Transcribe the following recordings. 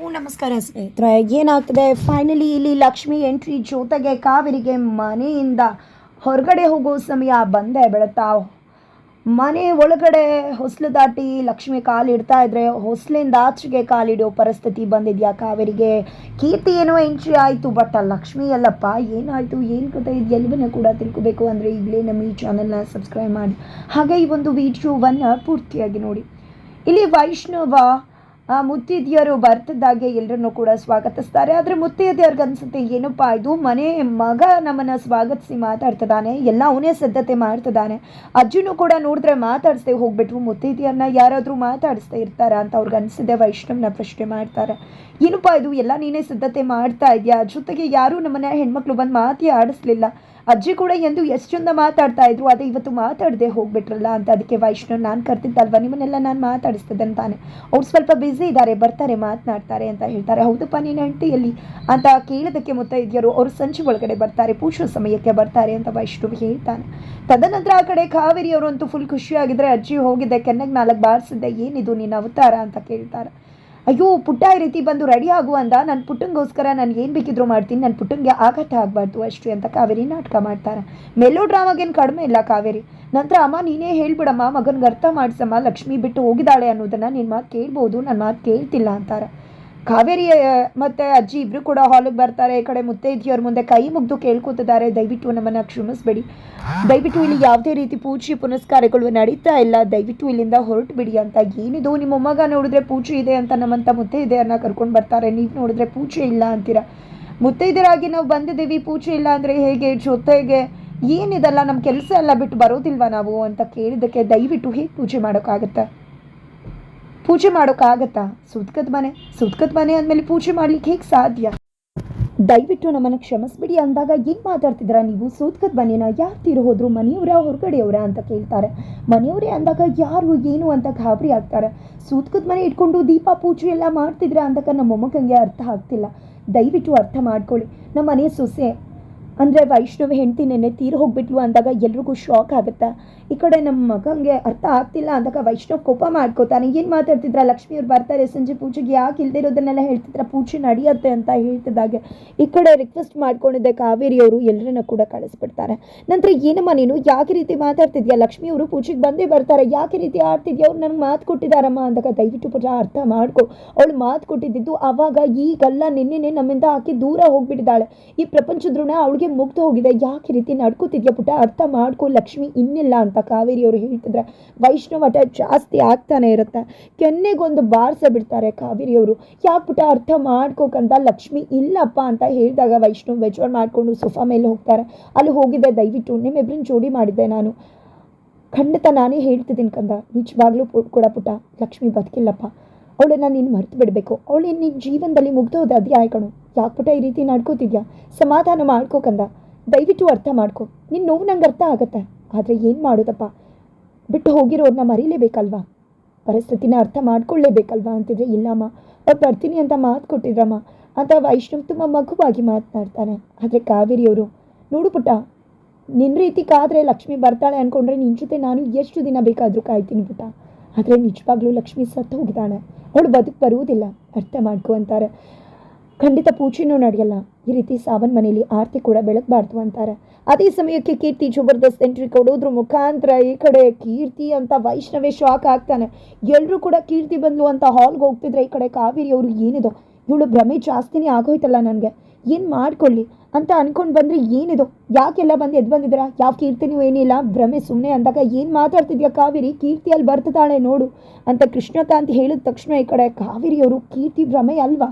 ಎಲ್ಲರಿಗೂ ನಮಸ್ಕಾರ ಸ್ನೇಹಿತರೆ. ಏನಾಗ್ತದೆ? ಫೈನಲಿ ಇಲ್ಲಿ ಲಕ್ಷ್ಮಿ ಎಂಟ್ರಿ ಜೊತೆಗೆ ಕಾವೇರಿಗೆ ಮನೆಯಿಂದ ಹೊರಗಡೆ ಹೋಗೋ ಸಮಯ ಬಂದೇ ಬೆಳತಾ ಮನೆ ಒಳಗಡೆ ಹೊಸಲು ದಾಟಿ ಲಕ್ಷ್ಮಿ ಕಾಲಿಡ್ತಾ ಇದ್ರೆ ಹೊಸಲಿಂದ ಆಚೆಗೆ ಕಾಲಿಡೋ ಪರಿಸ್ಥಿತಿ ಬಂದಿದ್ಯಾ ಕಾವೇರಿಗೆ? ಕೀರ್ತಿ ಏನೋ ಎಂಟ್ರಿ ಆಯಿತು ಬಟ್ ಲಕ್ಷ್ಮಿ ಅಲ್ಲಪ್ಪ, ಏನಾಯಿತು? ಏನು ಕತೆ ಇದು? ಎಲ್ಲವನ್ನ ಕೂಡ ತಿಳ್ಕೊಬೇಕು ಅಂದರೆ ಈಗಲೇ ನಮ್ಮ ಈ ಚಾನಲ್ನ ಸಬ್ಸ್ಕ್ರೈಬ್ ಮಾಡಿ. ಹಾಗೆ ಈ ಒಂದು ವಿಡಿಯೋವನ್ನು ಪೂರ್ತಿಯಾಗಿ ನೋಡಿ. ಇಲ್ಲಿ ವೈಷ್ಣವ ಮುತ್ತೈದೆಯರು ಬರ್ತಿದ್ದಾಗೆ ಎಲ್ಲರನ್ನೂ ಕೂಡ ಸ್ವಾಗತಿಸ್ತಾರೆ. ಆದರೆ ಮುತ್ತೈದೆಯರ್ಗೆ ಅನ್ಸುತ್ತೆ, ಏನಪ್ಪ ಇದು? ಮನೆ ಮಗ ನಮ್ಮನ್ನು ಸ್ವಾಗತಿಸಿ ಮಾತಾಡ್ತಿದ್ದಾನೆ, ಎಲ್ಲ ಅವನೇ ಸಿದ್ಧತೆ ಮಾಡ್ತಿದ್ದಾನೆ. ಅಜ್ಜಿನೂ ಕೂಡ ನೋಡಿದ್ರೆ ಮಾತಾಡಿಸ್ದೆ ಹೋಗ್ಬಿಟ್ರು ಮುತ್ತೈದೆಯರನ್ನ ಯಾರಾದರೂ ಮಾತಾಡಿಸ್ತಾ ಇರ್ತಾರ ಅಂತ ಅವ್ರಿಗೆ ಅನಿಸಿದೆ, ವೈಷ್ಣವನ ಪ್ರಶ್ನೆ ಮಾಡ್ತಾರೆ. ಏನಪ್ಪ ಇದು? ಎಲ್ಲ ನೀನೇ ಸಿದ್ಧತೆ ಮಾಡ್ತಾ ಇದೆಯಾ? ಜೊತೆಗೆ ಯಾರೂ ನಮ್ಮನ್ನ ಹೆಣ್ಮಕ್ಳು ಬಂದು ಮಾತಿ ಆಡಿಸ್ಲಿಲ್ಲ. ಅಜ್ಜಿ ಕೂಡ ಎಂದು ಎಷ್ಟು ಚಂದ ಮಾತಾಡ್ತಾ ಇದ್ರು. ಅದೇ ಇವತ್ತು ಮಾತಾಡದೆ ಹೋಗ್ಬಿಟ್ರಲ್ಲ ಅಂತ. ಅದಕ್ಕೆ ವೈಷ್ಣವ್ ನಾನು ಕರ್ತಿದ್ದಲ್ವ? ನಿಮ್ಮನ್ನೆಲ್ಲ ನಾನು ಮಾತಾಡಿಸ್ತಿದ್ದೆ ಅಂತಾನೆ ಅವ್ರು ಸ್ವಲ್ಪ ಬ್ಯುಸಿ ಇದ್ದಾರೆ ಬರ್ತಾರೆ, ಮಾತನಾಡ್ತಾರೆ ಅಂತ ಹೇಳ್ತಾರೆ. ಹೌದಪ್ಪ, ನೀನು ಹೆಂಡತಿಯಲ್ಲಿ ಅಂತ ಕೇಳೋದಕ್ಕೆ ಮುತ್ತೈದ್ಯರು. ಅವರು ಸಂಜೆ ಒಳಗಡೆ ಬರ್ತಾರೆ, ಪೂಜೆ ಸಮಯಕ್ಕೆ ಬರ್ತಾರೆ ಅಂತ ವೈಷ್ಣವ್ ಹೇಳ್ತಾನೆ. ತದನಂತರ ಆ ಕಡೆ ಕಾವೇರಿ ಅವರು ಅಂತೂ ಫುಲ್ ಖುಷಿಯಾಗಿದ್ರೆ, ಅಜ್ಜಿ ಹೋಗಿದ್ದೆ, ಕೆನ್ನಗೆ ನಾಲ್ಕು ಬಾರಿಸಿದ್ದೆ, ಏನಿದು ನಿನ್ನ ಅವತಾರ ಅಂತ ಕೇಳ್ತಾರೆ. ಅಯ್ಯೋ ಪುಟ್ಟ ಈ ರೀತಿ ಬಂದು ರೆಡಿ ಆಗು ಅಂದ. ನನ್ನ ಪುಟ್ಟಂಗೋಸ್ಕರ ನಾನು ಏನು ಬೇಕಿದ್ರು ಮಾಡ್ತೀನಿ. ನನ್ನ ಪುಟ್ಟಂಗೆ ಆಘಾತ ಆಗಬಾರ್ದು ಅಷ್ಟು ಅಂತ ಕಾವೇರಿ ನಾಟಕ ಮಾಡ್ತಾರೆ ಮೆಲೋ ಡ್ರಾಮಾಗೇನು ಕಡಿಮೆ ಇಲ್ಲ ಕಾವೇರಿ. ನಂತರ ಅಮ್ಮ, ನೀನೇ ಹೇಳ್ಬಿಡಮ್ಮ, ಮಗನಿಗೆ ಅರ್ಥ ಮಾಡಿಸಮ್ಮ, ಲಕ್ಷ್ಮಿ ಬಿಟ್ಟು ಹೋಗಿದ್ದಾಳೆ ಅನ್ನೋದನ್ನು ನಿನ್ನ ಮಾತು ಕೇಳ್ಬೋದು ನನ್ನ ಮಾತು ಕೇಳ್ತಿಲ್ಲ ಅಂತಾರೆ. ಕಾವೇರಿ ಮತ್ತು ಅಜ್ಜಿ ಇಬ್ರು ಕೂಡ ಹಾಲಿಗೆ ಬರ್ತಾರೆ. ಈ ಕಡೆ ಮುತ್ತೈದೆಯವ್ರ ಮುಂದೆ ಕೈ ಮುಗ್ದು ಕೇಳ್ಕೊತಿದ್ದಾರೆ. ದಯವಿಟ್ಟು ನಮ್ಮನ್ನು ಕ್ಷಮಿಸ್ಬೇಡಿ. ದಯವಿಟ್ಟು ಇಲ್ಲಿ ಯಾವುದೇ ರೀತಿ ಪೂಜೆ ಪುನಸ್ಕಾರಗಳು ನಡೀತಾ ಇಲ್ಲ. ದಯವಿಟ್ಟು ಇಲ್ಲಿಂದ ಹೊರಟು ಬಿಡಿ ಅಂತ. ಏನಿದು ನಿಮ್ಮ ಮೊಮ್ಮಗ ನೋಡಿದ್ರೆ ಪೂಜೆ ಇದೆ ಅಂತ ನಮ್ಮಂತ ಮುತ್ತೈದೆಯರನ್ನ ಕರ್ಕೊಂಡು ಬರ್ತಾರೆ. ನೀವು ನೋಡಿದ್ರೆ ಪೂಜೆ ಇಲ್ಲ ಅಂತೀರಾ? ಮುತ್ತೈದರಾಗಿ ನಾವು ಬಂದಿದ್ದೀವಿ. ಪೂಜೆ ಇಲ್ಲ ಅಂದರೆ ಹೇಗೆ? ಜೊತೆಗೆ ಏನಿದೆಲ್ಲ ನಮ್ಮ ಕೆಲಸ ಎಲ್ಲ ಬಿಟ್ಟು ಬರೋದಿಲ್ವಾ ನಾವು ಅಂತ ಕೇಳಿದ್ದಕ್ಕೆ ದಯವಿಟ್ಟು ಹೇಗೆ ಪೂಜೆ ಮಾಡೋಕ್ಕಾಗತ್ತೆ? ಪೂಜೆ ಮಾಡೋಕ್ಕಾಗತ್ತಾ? ಸುತ್ಕದ ಮನೆ ಸುತ್ಕದ ಮನೆ ಅಂದಮೇಲೆ ಪೂಜೆ ಮಾಡ್ಲಿಕ್ಕೆ ಹೇಗೆ ಸಾಧ್ಯ? ದಯವಿಟ್ಟು ನಮ್ಮನ್ನು ಕ್ಷಮಿಸ್ಬಿಡಿ ಅಂದಾಗ ಏನು ಮಾತಾಡ್ತಿದ್ರ ನೀವು? ಸೂತ್ಕದ ಮನೇನ ಯಾರು ತೀರು ಹೋದ್ರು ಮನೆಯವರ ಹೊರಗಡೆಯವರ ಅಂತ ಕೇಳ್ತಾರೆ. ಮನೆಯವರೇ ಅಂದಾಗ ಯಾರು, ಏನು ಅಂತ ಗಾಬರಿ ಆಗ್ತಾರೆ. ಸೂತ್ಕದ ಮನೆ ಇಟ್ಕೊಂಡು ದೀಪ ಪೂಜೆ ಎಲ್ಲ ಮಾಡ್ತಿದ್ರ ಅಂದಾಗ ನಮ್ಮ ಮೊಮ್ಮಗಂಗೆ ಅರ್ಥ ಆಗ್ತಿಲ್ಲ. ದಯವಿಟ್ಟು ಅರ್ಥ ಮಾಡ್ಕೊಳ್ಳಿ. ನಮ್ಮ ಮನೆ ಸೊಸೆ ಅಂದರೆ ವೈಷ್ಣವ ಹೆಂಡತಿ ನೆನ್ನೆ ತೀರು ಹೋಗ್ಬಿಟ್ಲು ಅಂದಾಗ ಎಲ್ರಿಗೂ ಶಾಕ್ ಆಗುತ್ತೆ? ಈ ಕಡೆ ನಮ್ಮ ಮಗಂಗೆ ಅರ್ಥ ಆಗ್ತಿಲ್ಲ ಅಂದಾಗ ವೈಷ್ಣವ್ ಕೋಪ ಮಾಡ್ಕೋತಾನೆ. ಏನು ಮಾತಾಡ್ತಿದ್ರ? ಲಕ್ಷ್ಮಿ ಅವ್ರು ಬರ್ತಾರೆ ಸಂಜೆ ಪೂಜೆಗೆ, ಯಾಕೆ ಇಲ್ದಿರೋದನ್ನೆಲ್ಲ ಹೇಳ್ತಿದ್ರ? ಪೂಜೆ ನಡೆಯುತ್ತೆ ಅಂತ ಹೇಳ್ತಿದ್ದಾಗೆ ಈ ಕಡೆ ರಿಕ್ವೆಸ್ಟ್ ಮಾಡ್ಕೊಂಡಿದ್ದೆ ಕಾವೇರಿ ಅವರು ಎಲ್ಲರನ್ನ ಕೂಡ ಕಳಿಸ್ಬಿಡ್ತಾರೆ. ನಂತರ ಏನಮ್ಮ ನೀನು? ಯಾಕೆ ರೀತಿ ಮಾತಾಡ್ತಿದ್ಯಾ? ಲಕ್ಷ್ಮಿ ಅವರು ಪೂಜೆಗೆ ಬಂದೇ ಬರ್ತಾರೆ. ಯಾಕೆ ರೀತಿ ಆಡ್ತಿದ್ಯಾ? ಅವ್ರು ನನಗೆ ಮಾತು ಕೊಟ್ಟಿದ್ದಾರಮ್ಮ ಅಂದಾಗ ದಯವಿಟ್ಟು ಪೂಜಾ ಅರ್ಥ ಮಾಡ್ಕೊ. ಅವಳು ಮಾತು ಕೊಟ್ಟಿದ್ದು ಆವಾಗ ಈಗಲ್ಲ, ನಿನ್ನೆನೆ ನಮ್ಮಿಂದ ಆಕೆ ದೂರ ಹೋಗ್ಬಿಟ್ಟಿದ್ದಾಳೆ. ಈ ಪ್ರಪಂಚದ ಋಣ ಅವಳಿಗೆ ಮುಗ್ದು ಹೋಗಿದೆ. ಯಾಕೆ ರೀತಿ ನಡ್ಕೋತಿದ್ಯಾ ಪುಟ ಅರ್ಥ ಮಾಡ್ಕೊ ಲಕ್ಷ್ಮಿ. ಇನ್ನಿಲ್ಲ ಅಂತ ಕಾವೇರಿ ಅವರು ಹೇಳ್ತಿದ್ರೆ ವೈಷ್ಣವ ಜಾಸ್ತಿ ಆಗ್ತಾನೆ ಇರುತ್ತೆ. ಕೆನ್ನೆಗೊಂದು ಬಾರ್ಸ ಬಿಡ್ತಾರೆ ಕಾವೇರಿ ಅವರು ಯಾಕೆ ಪುಟ ಅರ್ಥ ಮಾಡ್ಕೋಕಂತ ಲಕ್ಷ್ಮಿ ಇಲ್ಲಪ್ಪ ಅಂತ ಹೇಳಿದಾಗ ವೈಷ್ಣವ್ ವೆಜ್ವರ್ ಮಾಡಿಕೊಂಡು ಸೋಫಾ ಮೇಲೆ ಹೋಗ್ತಾರೆ. ಅಲ್ಲಿ ಹೋಗಿದ್ದೆ. ದಯವಿಟ್ಟು ನಿಮ್ಮಿಬ್ಬರನ್ನ ಜೋಡಿ ಮಾಡಿದ್ದೆ ನಾನು. ಖಂಡಿತ ನಾನೇ ಹೇಳ್ತಿದ್ದೀನಿ ಕಂದ. ನಿಜವಾಗ್ಲೂ ಕೂಡ ಪುಟ ಲಕ್ಷ್ಮಿ ಬದುಕಿಲ್ಲಪ್ಪ. ಅವಳನ್ನ ನೀನು ಮರೆತು ಬಿಡಬೇಕು ಅವಳು ನಿನ್ನ ಜೀವನದಲ್ಲಿ ಮುಗ್ದೋದ ಅಧ್ಯಾಯ ಕಣು. ಯಾಕೆ ಪುಟ ಈ ರೀತಿ ನಡ್ಕೋತಿದ್ಯಾ? ಸಮಾಧಾನ ಮಾಡ್ಕೋ ಕಂದ. ದಯವಿಟ್ಟು ಅರ್ಥ ಮಾಡ್ಕೊ. ನಿನ್ನ ನೋವು ನಂಗೆ ಅರ್ಥ ಆಗತ್ತೆ. ಆದರೆ ಏನು ಮಾಡೋದಪ್ಪ? ಬಿಟ್ಟು ಹೋಗಿರೋರನ್ನ ಮರೀಲೇಬೇಕಲ್ವಾ? ಪರಿಸ್ಥಿತಿನ ಅರ್ಥ ಮಾಡ್ಕೊಳ್ಳೇಬೇಕಲ್ವಾ ಅಂತಿದ್ರೆ ಇಲ್ಲಮ್ಮ ಅವ್ರು ಬರ್ತೀನಿ ಅಂತ ಮಾತು ಕೊಟ್ಟಿದ್ರಮ್ಮ. ಅಂತ ವೈಷ್ಣವ್ ತುಂಬ ಮಗುವಾಗಿ ಮಾತನಾಡ್ತಾನೆ. ಆದರೆ ಕಾವೇರಿಯವರು ನೋಡು ಪುಟ್ಟ ನಿನ್ನ ರೀತಿ ಕಾದರೆ ಲಕ್ಷ್ಮಿ ಬರ್ತಾಳೆ ಅಂದ್ಕೊಂಡ್ರೆ ನಿನ್ನ ಜೊತೆ ನಾನು ಎಷ್ಟು ದಿನ ಬೇಕಾದರೂ ಕಾಯ್ತೀನಿ ಪುಟ್ಟ. ಆದರೆ ನಿಜವಾಗ್ಲೂ ಲಕ್ಷ್ಮಿ ಸತ್ತು ಹೋಗಿದ್ದಾಳೆ. ಅವಳು ಬದುಕು ಬರುವುದಿಲ್ಲ. ಅರ್ಥ ಮಾಡ್ಕೊ ಅಂತಾರೆ. ಖಂಡಿತ ಪೂಜೆನೂ ನಡೆಯಲ್ಲ. ಈ ರೀತಿ ಸಾವನ್ ಮನೆಯಲ್ಲಿ ಆರತಿ ಕೂಡ ಬೆಳಗಬಾರ್ದು ಅಂತಾರೆ. ಅದೇ ಸಮಯಕ್ಕೆ ಕೀರ್ತಿ ಜಬರ್ದಸ್ತ್ ಎಂಟ್ರಿ ಕೊಡೋದ್ರ ಮುಖಾಂತರ ಈ ಕಡೆ ಕೀರ್ತಿ ಅಂತ ವೈಷ್ಣವೇ ಶಾಕ್ ಆಗ್ತಾನೆ. ಎಲ್ಲರೂ ಕೂಡ ಕೀರ್ತಿ ಬಂದ್ಲು ಅಂತ ಹಾಲ್ಗೆ ಹೋಗ್ತಿದ್ರೆ ಈ ಕಡೆ ಕಾವೇರಿ ಅವರು ಏನಿದೋ. ಇವಳು ಭ್ರಮೆ ಜಾಸ್ತಿನೇ ಆಗೋಯ್ತಲ್ಲ ನನಗೆ. ಏನು ಮಾಡ್ಕೊಳ್ಳಿ? ಅಂತ ಅನ್ಕೊಂಡು ಬಂದರೆ ಏನಿದು? ಯಾಕೆಲ್ಲ ಬಂದು ಎದ್ದು ಬಂದಿದ್ದೀರಾ? ಯಾವ ಕೀರ್ತಿನೂ ಏನಿಲ್ಲ. ಭ್ರಮೆ ಸುಮ್ಮನೆ ಅಂದಾಗ ಏನು ಮಾತಾಡ್ತಿದ್ಯಾ ಕಾವೇರಿ? ಕೀರ್ತಿ ಅಲ್ಲಿ ಬರ್ತಿದ್ದಾಳೆ ನೋಡು. ಅಂತ ಕೃಷ್ಣಕಾಂತ್ ಹೇಳಿದ ತಕ್ಷಣ ಈ ಕಡೆ ಕಾವೇರಿಯವರು ಕೀರ್ತಿ ಭ್ರಮೆ ಅಲ್ವಾ?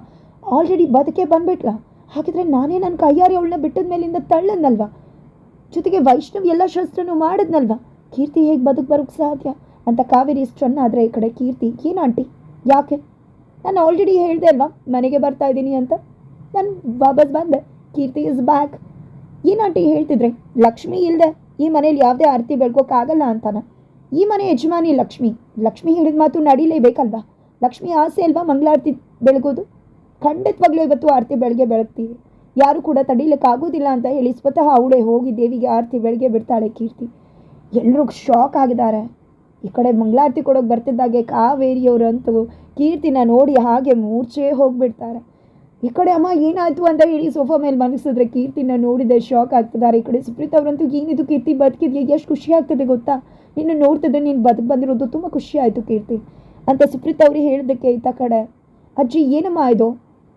ಆಲ್ರೆಡಿ ಬದುಕೆ ಬಂದ್ಬಿಟ್ಲ. ಹಾಗಿದ್ರೆ ನಾನೇ ನನ್ನ ಕೈಯಾರಿ ಅವಳನ್ನ ಬಿಟ್ಟದ ಮೇಲಿಂದ ತಳ್ಳದ್ನಲ್ವಾ? ಜೊತೆಗೆ ವೈಷ್ಣವ್ ಎಲ್ಲ ಶಸ್ತ್ರನೂ ಮಾಡಿದ್ನಲ್ವ? ಕೀರ್ತಿ ಹೇಗೆ ಬದುಕು ಬರೋಕ್ಕೆ ಸಾಧ್ಯ? ಅಂತ ಕಾವೇರಿ ಸ್ಟನ್ ಆದರೆ ಈ ಕಡೆ ಕೀರ್ತಿ. ಏನು ಆಂಟಿ? ಯಾಕೆ? ನಾನು ಆಲ್ರೆಡಿ ಹೇಳಿದೆ ಅಲ್ವಾ? ಮನೆಗೆ ಬರ್ತಾ ಇದ್ದೀನಿ ಅಂತ. ನಾನು ವಾಪಸ್ ಬಂದೆ. ಕೀರ್ತಿ ಇಸ್ ಬ್ಯಾಕ್ ಏನು ಆಂಟಿ ಹೇಳ್ತಿದ್ರೆ? ಲಕ್ಷ್ಮಿ ಇಲ್ಲದೆ ಈ ಮನೇಲಿ ಯಾವುದೇ ಆರತಿ ಬೆಳ್ಕೋಕ್ಕಾಗಲ್ಲ ಅಂತಾನೆ. ಈ ಮನೆ ಯಜಮಾನಿ ಲಕ್ಷ್ಮಿ. ಲಕ್ಷ್ಮಿ ಹೇಳಿದ ಮಾತು ನಡೀಲೇಬೇಕಲ್ವಾ? ಲಕ್ಷ್ಮಿ ಆಸೆ ಅಲ್ವಾ ಮಂಗಳಾರತಿ ಬೆಳಗೋದು? ಖಂಡಿತವಾಗ್ಲೂ ಇವತ್ತು ಆರತಿ ಬೆಳಗ್ಗೆ ಬೆಳಗ್ತೀವಿ. ಯಾರು ಕೂಡ ತಡೀಲಿಕ್ಕಾಗೋದಿಲ್ಲ ಅಂತ ಹೇಳಿ ಸ್ವತಃ ಅವಳೇ ಹೋಗಿ ದೇವಿಗೆ ಆರತಿ ಬೆಳಗ್ಗೆ ಬಿಡ್ತಾಳೆ ಕೀರ್ತಿ. ಎಲ್ಲರೂ ಶಾಕ್ ಆಗಿದ್ದಾರೆ. ಈ ಕಡೆ ಮಂಗಳಾರತಿ ಕೊಡೋಕೆ ಬರ್ತಿದ್ದಾಗೆ ಕಾವೇರಿಯವರಂತೂ ಕೀರ್ತಿನ ನೋಡಿ ಹಾಗೆ ಮೂರ್ಛೆ ಹೋಗಿಬಿಡ್ತಾರೆ. ಈ ಕಡೆ ಅಮ್ಮ ಏನಾಯಿತು ಅಂತ ಹೇಳಿ ಸೋಫಾ ಮೇಲೆ ಮನಗಿಸಿದ್ರೆ ಕೀರ್ತಿನ ನೋಡಿದೆ ಶಾಕ್ ಆಗ್ತಿದ್ದಾರೆ. ಈ ಕಡೆ ಸುಪ್ರೀತ್ ಅವರಂತೂ ಏನಿದು ಕೀರ್ತಿ ಬದುಕಿದ್ಯಾ? ಎಷ್ಟು ಖುಷಿ ಆಗ್ತದೆ ಗೊತ್ತಾ? ನಿನ್ನ ನೋಡ್ತಿದ್ದೆ ನೀನು ಬದುಕು ಬಂದಿರೋದು ತುಂಬ ಖುಷಿ ಆಯಿತು ಕೀರ್ತಿ. ಅಂತ ಸುಪ್ರೀತ್ ಅವ್ರಿಗೆ ಹೇಳಿದ್ದಕ್ಕೆ ಈತ ಕಡೆ, ಅಜ್ಜಿ, ಏನಮ್ಮ ಇದು?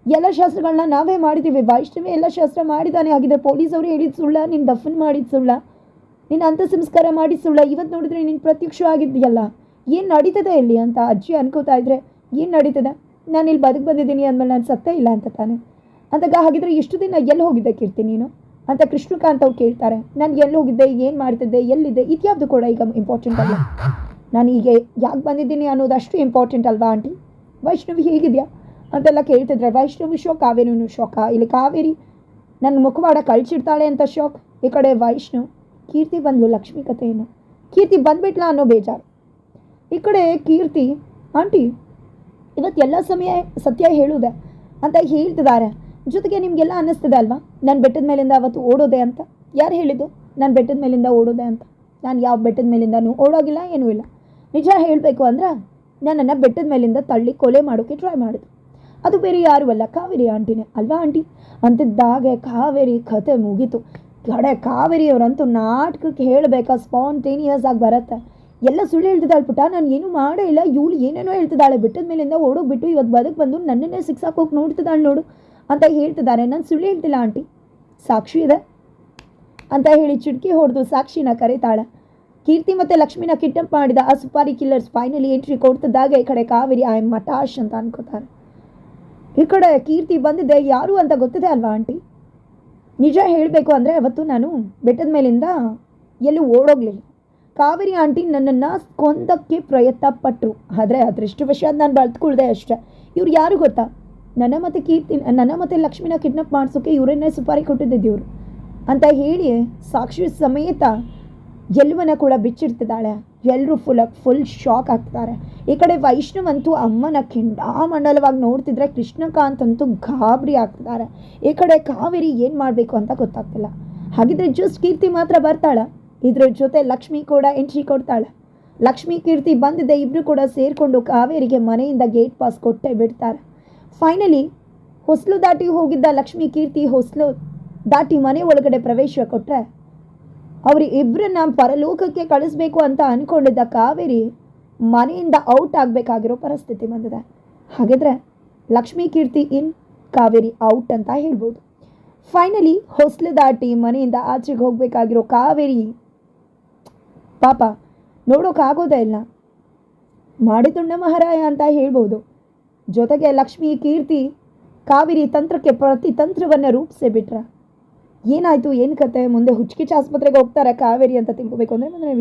ಎಲ್ಲ ಶಾಸ್ತ್ರಗಳನ್ನ ನಾವೇ ಮಾಡಿದ್ದೀವಿ. ವೈಷ್ಣವಿ ಎಲ್ಲ ಶಾಸ್ತ್ರ ಮಾಡಿದ್ದಾನೆ. ಹಾಗಿದ್ರೆ ಪೊಲೀಸ್ ಅವರು ಹೇಳಿದ ಸುಳ್ಳ, ನೀನು ದಫನ್ ಮಾಡಿದ ಸುಳ್ಳ, ನೀನು ಅಂತ ಸಂಸ್ಕಾರ ಮಾಡಿದ ಸುಳ್ಳ ಇವತ್ತು ನೋಡಿದ್ರೆ ನೀನು ಪ್ರತ್ಯಕ್ಷ ಆಗಿದೆಯಲ್ಲ ಏನು ನಡೀತದೆ ಇಲ್ಲಿ ಅಂತ ಅಜ್ಜಿ ಅನ್ಕೋತಾ ಇದ್ರೆ, ಏನು ನಡೀತದೆ? ನಾನು ಇಲ್ಲಿ ಬದುಕು ಬಂದಿದ್ದೀನಿ ಅಂದಮೇಲೆ ನಾನು ಸತ್ತೇ ಇಲ್ಲ ಅಂತ ತಾನೆ. ಅಂದಾಗ ಹಾಗಿದ್ರೆ ಎಷ್ಟು ದಿನ ಎಲ್ಲಿ ಹೋಗಿದ್ದೆ ಕೀರ್ತಿ ನೀನು? ಅಂತ ಕೃಷ್ಣಕಾಂತ್ ಅವ್ರು ಕೇಳ್ತಾರೆ. ನಾನು ಎಲ್ಲಿ ಹೋಗಿದ್ದೆ, ಏನು ಮಾಡ್ತಿದ್ದೆ, ಎಲ್ಲಿದ್ದೆ? ಇದ್ಯಾವುದು ಕೂಡ ಈಗ ಇಂಪಾರ್ಟೆಂಟ್ ಅಲ್ಲ? ನಾನು ಈಗ ಯಾಕೆ ಬಂದಿದ್ದೀನಿ ಅನ್ನೋದು ಅಷ್ಟು ಇಂಪಾರ್ಟೆಂಟ್ ಅಲ್ವಾ ಆಂಟಿ? ವೈಷ್ಣವಿ ಹೇಗಿದೆಯಾ? ಅಂತೆಲ್ಲ ಕೇಳ್ತಿದ್ರೆ, ವೈಷ್ಣವಿ ಶೋಕ್ ಕಾವೇರಿನೂ ಶೋಕ, ಇಲ್ಲಿ ಕಾವೇರಿ ನನ್ನ ಮುಖವಾಡ ಕಳ್ಚಿಡ್ತಾಳೆ ಅಂತ ಶೋಕ್. ಈ ಕಡೆ ವೈಷ್ಣು, ಕೀರ್ತಿ ಬಂದ್ಲು ಲಕ್ಷ್ಮಿ ಕಥೆಯನ್ನು. ಕೀರ್ತಿ ಬಂದ್ಬಿಟ್ಲ ಅನ್ನೋ ಬೇಜಾರು. ಈ ಕಡೆ ಕೀರ್ತಿ, ಆಂಟಿ ಇವತ್ತೆಲ್ಲ ಸಮಯ ಸತ್ಯ ಹೇಳುದೆ ಅಂತ ಹೇಳ್ತಿದ್ದಾರೆ. ಜೊತೆಗೆ ನಿಮಗೆಲ್ಲ ಅನ್ನಿಸ್ತಿದೆ ಅಲ್ವಾ? ನಾನು ಬೆಟ್ಟದ ಮೇಲಿಂದ ಅವತ್ತು ಓಡೋದೆ ಅಂತ. ಯಾರು ಹೇಳಿದ್ದು? ನಾನು ಬೆಟ್ಟದ ಮೇಲಿಂದ ಓಡೋದೆ ಅಂತ. ನಾನು ಯಾವ ಬೆಟ್ಟದ ಮೇಲಿಂದನೂ ಓಡೋಗಿಲ್ಲ? ಏನೂ ಇಲ್ಲ. ನಿಜ ಹೇಳಬೇಕು ಅಂದ್ರೆ, ನನ್ನನ್ನು ಬೆಟ್ಟದ ಮೇಲಿಂದ ತಳ್ಳಿ ಕೊಲೆ ಮಾಡೋಕ್ಕೆ ಟ್ರೈ ಮಾಡಿದ್ರು ಅದು ಬೇರೆ ಯಾರು ಅಲ್ಲ. ಕಾವೇರಿ ಆಂಟಿನೇ ಅಲ್ವಾ ಆಂಟಿ? ಅಂತಿದ್ದಾಗೆ ಕಾವೇರಿ ಕತೆ ಮುಗೀತು. ಕಡೆ ಕಾವೇರಿಯವರಂತೂ ನಾಟಕಕ್ಕೆ ಹೇಳಬೇಕಾ? ಸ್ಪಾಂಟೇನಿಯಸ್ ಆಗಿ ಬರುತ್ತೆ. ಎಲ್ಲ ಸುಳ್ಳು ಹೇಳ್ತಿದ್ದಾಳೆ ಪುಟ್ಟ. ನಾನು ಏನೂ ಮಾಡೇ ಇಲ್ಲ. ಇವಳು ಏನೇನೋ ಹೇಳ್ತಿದ್ದಾಳೆ. ಬಿಟ್ಟದ ಮೇಲಿಂದ ಓಡೋಗ್ಬಿಟ್ಟು ಇವತ್ತು ಬದುಕು ಬಂದು ನನ್ನನ್ನೇ ಸಿಕ್ಸಾಕೋಗಿ ನೋಡ್ತಿದ್ದಾಳೆ ನೋಡು ಅಂತ ಹೇಳ್ತಿದ್ದಾರೆ. ನಾನು ಸುಳ್ಳು ಹೇಳ್ತಿಲ್ಲ ಆಂಟಿ. ಸಾಕ್ಷಿ ಇದೆ ಅಂತ ಹೇಳಿ ಚಿಟಕಿ ಹೊಡೆದು ಸಾಕ್ಷಿನ ಕರೀತಾಳೆ. ಕೀರ್ತಿ ಮತ್ತು ಲಕ್ಷ್ಮಿನ ಕಿಡ್ನಪ್ ಮಾಡಿದ ಆ ಸುಪಾರಿ ಕಿಲ್ಲರ್ಸ್ ಫೈನಲಿ ಎಂಟ್ರಿ ಕೊಡ್ತಿದ್ದಾಗ ಈ ಕಡೆ ಕಾವೇರಿ ಐ ಮಟಾಶ್ ಅಂತ ಅನ್ಕೋತಾರೆ. ಈ ಕಡೆ ಕೀರ್ತಿ ಬಂದಿದ್ದೆ ಯಾರು ಅಂತ ಗೊತ್ತಿದೆ ಅಲ್ವಾ ಆಂಟಿ? ನಿಜ ಹೇಳಬೇಕು ಅಂದರೆ ಅವತ್ತು ನಾನು ಬೆಟ್ಟದ ಮೇಲಿಂದ ಎಲ್ಲೂ ಓಡೋಗ್ಲಿಲ್ಲ. ಕಾವೇರಿ ಆಂಟಿ ನನ್ನನ್ನು ಕೊಂದಕ್ಕೆ ಪ್ರಯತ್ನ ಪಟ್ಟರು ಆದರೆ ವಿಷಯ ನಾನು ಬಳ್ತ್ಕೊಳ್ದೆ ಅಷ್ಟೇ. ಇವ್ರು ಯಾರು ಗೊತ್ತಾ? ನನ್ನ ಮತ್ತು ಕೀರ್ತಿ, ನನ್ನ ಮತ್ತು ಲಕ್ಷ್ಮಿನ ಕಿಡ್ನಪ್ ಮಾಡಿಸೋಕೆ ಇವರನ್ನೇ ಸುಪಾರಿ ಕೊಟ್ಟಿದ್ದಿದ್ದು ಇವರು. ಅಂತ ಹೇಳಿ ಸಾಕ್ಷಿ ಸಮೇತ ಎಲ್ಲವನ್ನ ಕೂಡ ಬಿಚ್ಚಿಡ್ತಿದ್ದಾಳೆ. ಎಲ್ಲರೂ ಫುಲ್ ಫುಲ್ ಶಾಕ್ ಆಗ್ತಾರೆ ಈ ಕಡೆ ವೈಷ್ಣವಂತೂ ಅಮ್ಮನ ಕೆಂಡಾಮಂಡಲವಾಗಿ ನೋಡ್ತಿದ್ರೆ ಕೃಷ್ಣಕಾಂತ್ ಅಂತೂ ಗಾಬರಿ ಆಗ್ತಿದ್ದಾರೆ. ಈ ಕಡೆ ಕಾವೇರಿ ಏನು ಮಾಡಬೇಕು ಅಂತ ಗೊತ್ತಾಗ್ತಿಲ್ಲ. ಹಾಗಿದ್ರೆ ಜಸ್ಟ್ ಕೀರ್ತಿ ಮಾತ್ರ ಬರ್ತಾಳೆ. ಇದ್ರ ಜೊತೆ ಲಕ್ಷ್ಮಿ ಕೂಡ ಎಂಟ್ರಿ ಕೊಡ್ತಾಳೆ. ಲಕ್ಷ್ಮಿ ಕೀರ್ತಿ ಬಂದಿದ್ದೆ ಇಬ್ಬರು ಕೂಡ ಸೇರಿಕೊಂಡು ಕಾವೇರಿಗೆ ಮನೆಯಿಂದ ಗೇಟ್ ಪಾಸ್ ಕೊಟ್ಟೆ ಬಿಡ್ತಾರೆ. ಫೈನಲಿ ಹೊಸಲು ದಾಟಿ ಹೋಗಿದ್ದ ಲಕ್ಷ್ಮಿ ಕೀರ್ತಿ ಹೊಸಲು ದಾಟಿ ಮನೆ ಒಳಗಡೆ ಪ್ರವೇಶ ಕೊಟ್ಟರೆ ಅವ್ರ ಇಬ್ಬರನ್ನ ಪರಲೋಕಕ್ಕೆ ಕಳಿಸ್ಬೇಕು ಅಂತ ಅಂದ್ಕೊಂಡಿದ್ದ ಕಾವೇರಿ ಮನೆಯಿಂದ ಔಟ್ ಆಗಬೇಕಾಗಿರೋ ಪರಿಸ್ಥಿತಿ ಬಂದಿದೆ. ಹಾಗಿದ್ರೆ ಲಕ್ಷ್ಮೀ ಕೀರ್ತಿ ಇನ್, ಕಾವೇರಿ ಔಟ್ ಅಂತ ಹೇಳ್ಬೋದು. ಫೈನಲಿ ಹೊಸ್ಲು ದಾಟಿ ಮನೆಯಿಂದ ಆಚೆಗೆ ಹೋಗಬೇಕಾಗಿರೋ ಕಾವೇರಿ ಪಾಪ ನೋಡೋಕ್ಕಾಗೋದೇ ಇಲ್ಲ. ಮಾಡಿದುಂಡ ಮಹಾರಾಯ ಅಂತ ಹೇಳ್ಬೋದು. ಜೊತೆಗೆ ಲಕ್ಷ್ಮೀ ಕೀರ್ತಿ ಕಾವೇರಿ ತಂತ್ರಕ್ಕೆ ಪ್ರತಿ ತಂತ್ರವನ್ನು ರೂಪಿಸೇ ಬಿಟ್ರ. ಏನಾಯಿತು ಏನು ಕತೆ? ಮುಂದೆ ಹುಚ್ಕಿಚ್ ಆಸ್ಪತ್ರೆಗೆ ಹೋಗ್ತಾರೆ ಕಾವೇರಿ ಅಂತ ತಿಳ್ಕೊಬೇಕು ಅಂದರೆ ಮುಂದೆ